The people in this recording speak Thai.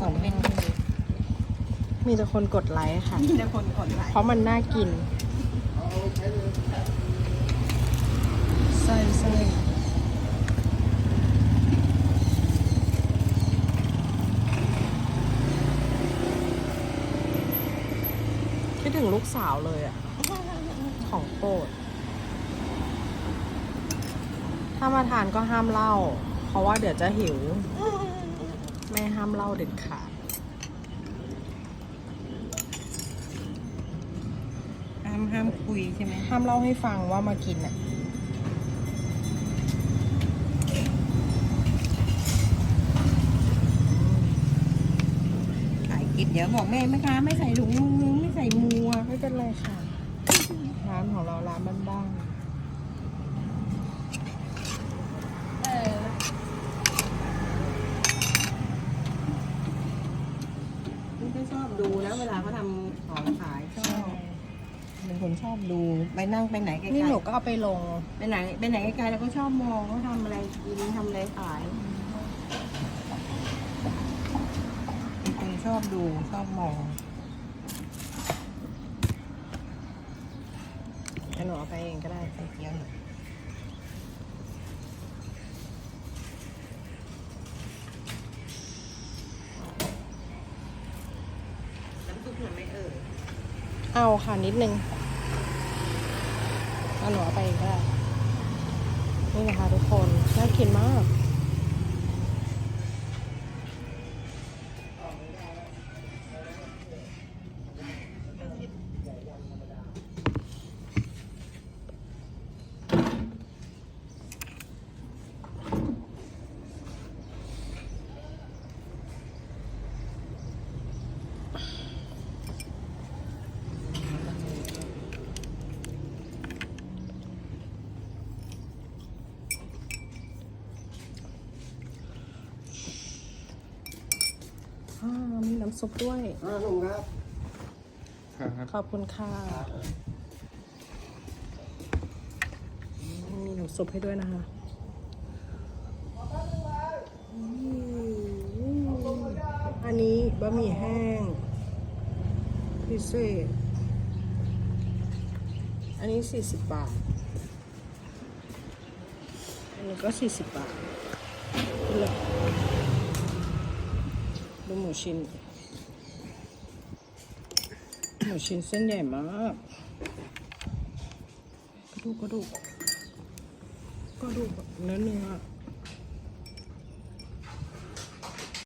สองเป็นมีแต่คนกดไลค์ค่ะ มีแต่คนกดไลค์เพราะมันน่ากินใส่ใส่คิดถึงลูกสาวเลยอะของโปรด ถ้ามาทานก็ห้ามเหล้าเพราะว่าเดี๋ยวจะหิว ไม่ห้ามเหล้าเด็ดขาดห้ามห้ามคุยใช่ไหมห้ามเล่าให้ฟังว่ามากินอะขายกินเดี๋ยวบอกแม่แม่ค้าไม่ใส่ถุงมือไม่ใส่มัวไม่เป็นไรค่ะ ร้านของเราร้านบ้านนี่ ก็ชอบดูนะเวลาเขาทำของขายชๆอบเป็นคนชอบดูไปนั่งไปไหนไกลนี่หนูๆก็เอาไปลง ไปไหนไปไหนไกลๆเราก็ชอบมองเขาทำอะไรกินทำอะไรขายเป็นคนชอบดูชอบมองให้หนูเอาไปเองก็ได้ไปเที่ยวหน่อย น้ำซุปหน่อยไหมเอ่ยเอาค่ะนิดนึงเอาหนูเอาไปก็ได้นี่นะคะทุกคน น่ากินมาก อ่ามีน้ำซุปด้วย อ่าลุงครับขอบคุณค่ะมีหนูซุปให้ด้วยนะคะอืมอันนี้บะหมี่แห้งพิเศษ อันนี้ 40 บาท อันนี้ก็ 40 บาทนี่เลยดูห มูชิ้น หมูชิ้นเส้นใหญ่มากกระดูกกระดูกกระดูกแบบเนื้อเนื้อ